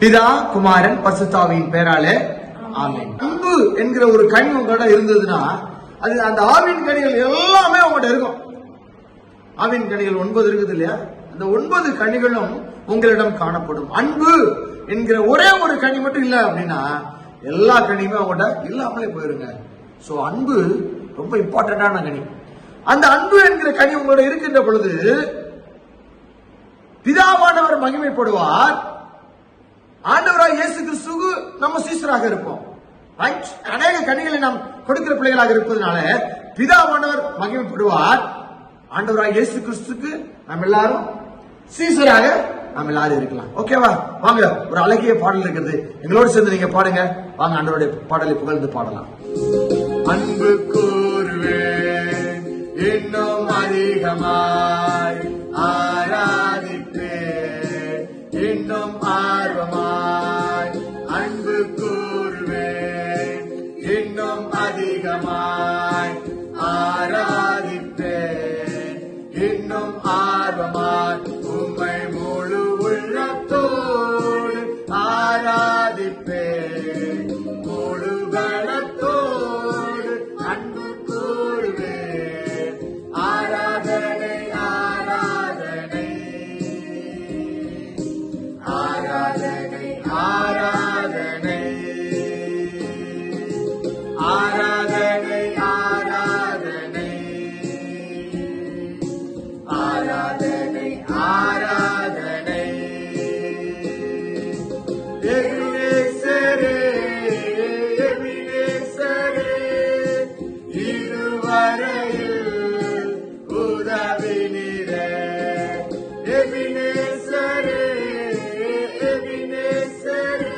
பிதா குமாரன் பசுத்தாவியின் பெயராலே ஆமீன். அன்பு என்கிற ஒரு கனி உங்களோட இருந்ததுன்னா அது அந்த ஆவின் கனிகள் எல்லாமே உங்கள்கிட்ட இருக்கும். ஆவின் கனிகள் ஒன்பது இருக்குது இல்லையா? அந்த ஒன்பது கனிகளும் உங்களிடம் காணப்படும். அன்பு என்கிற ஒரே ஒரு கனி மட்டும் இல்லை அப்படின்னா எல்லா கனியுமே அவங்கள்ட்ட இல்லாமலே போயிருங்க. ஸோ அன்பு ரொம்ப இம்பார்ட்டண்டான கனி. அந்த அன்பு என்கிற கனி உங்களோட இருக்கின்ற பொழுது பிதாவானவர் மகிமைப்படுவார் நம்ம சீசராக இருப்போம். அநேக கனிகளை நாம் கொடுக்கிற பிள்ளைகளாக இருப்பதனால பிதாவானவர் மகிமைப்படுவார். ஆண்டவராக இயேசு கிறிஸ்துக்கு நம்ம எல்லாரும் சீசராக நாம் எல்லாரும் இருக்கலாம். ஓகேவா வாங்க ஒரு அழகிய பாடல் இருக்கிறது. எங்களோடு சேர்ந்து நீங்க பாடுங்க. வாங்க ஆண்டவருடைய பாடலை புகழ்ந்து பாடலாம். அன்பு கூறுவேன் இன்னும் அதிகமாய் ஆராதிப்பே இன்னும் ஆர்வமாய் கூறுவேன். இன்னும் அதிகமாய் ஆராதிப்பேன். இன்னும் ஆர்வமாய் உம்மை முழு உள்ளத்தோடு ஆராதிப்பேன். முழு பலத்தோடு அன்பு கூறுவேன். ஆராதனை ஆராதனை. ஆராதனை ஆரா ஆராதனை ஆராதனை. எகினேசரே எகினேசரே இருவரையில் உதவினிற எகினேசரே எகினேசரே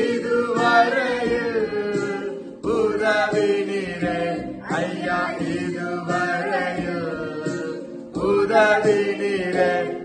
இதுவரையில் உதவினிற ஐயா இதுவரை Yeah.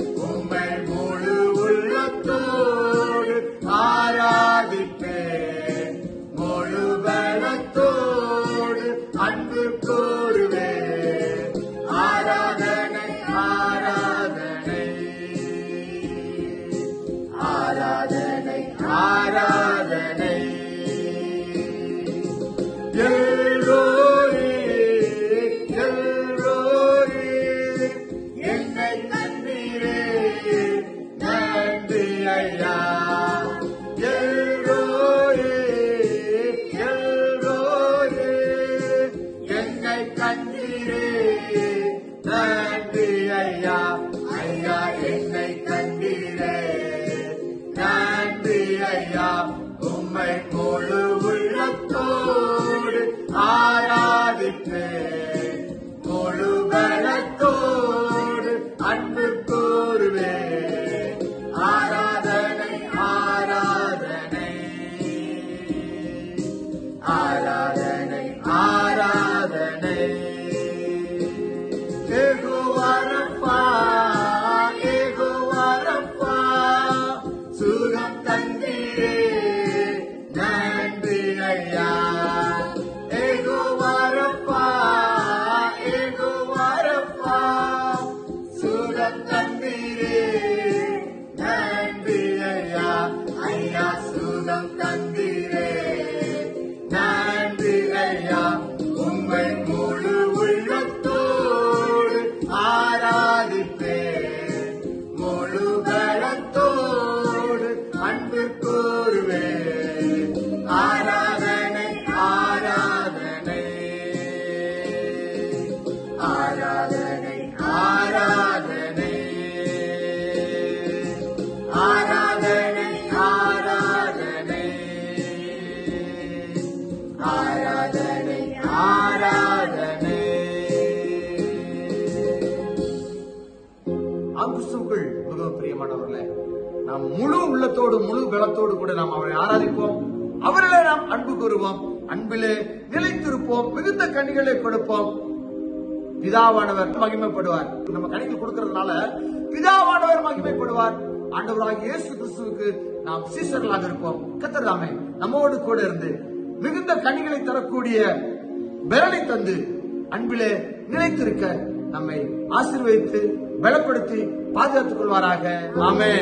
Yeah. Sudan, Sudan, கிறிஸ்துவுக்குள் மிகவும் பிரியமானவர்களே நாம் முழு உள்ளத்தோடு முழு பலத்தோடு கூட நாம் அவரை ஆராதிப்போம். அவரிலே நாம் அன்பு கூறுவோம். அன்பிலே நிலைத்திருப்போம். மிகுந்த கனிகளை கொடுப்போம். பிதாவானவர் மகிமைப்படுவார். நம்ம கணிக்கு கொடுக்கறதுனால பிதாவானவர் மகிமைப்படுவார். ஆண்டவராக இயேசு கிறிஸ்துவுக்கு நாம் சீசர்களாக இருப்போம். கத்தர்தாமே நம்மோடு கூட இருந்து மிகுந்த கனிகளை தரக்கூடிய பலனை தந்து அன்பிலே நிலைத்திருக்க நம்மை ஆசீர்வதித்து பலப்படுத்தி பாதுகாத்துக் கொள்வாராக. ஆமே